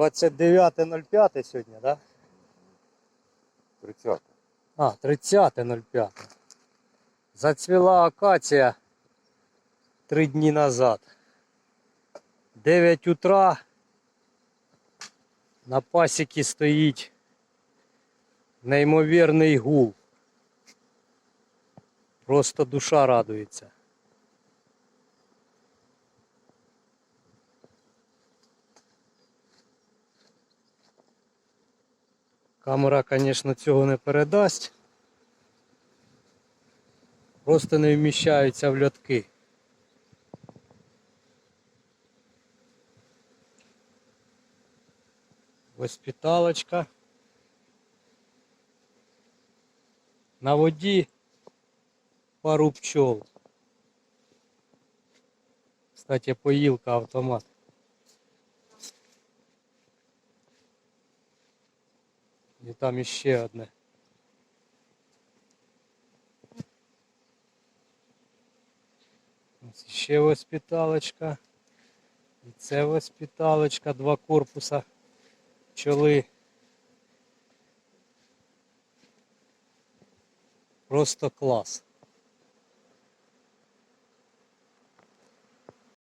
29.05 сьогодні, так? Да? 30. А, 30.05. Зацвіла акація три дні назад. 9 утра на пасіки стоїть неймовірний гул. Просто душа радується. Камера, звісно, цього не передасть. Просто не вміщаються в льотки. Воспиталочка. На воді пару пчол. Кстати, поїлка автомат. І там іще одне. Ось ще воспіталочка. І це воспіталочка, два корпуса пчоли. Просто клас.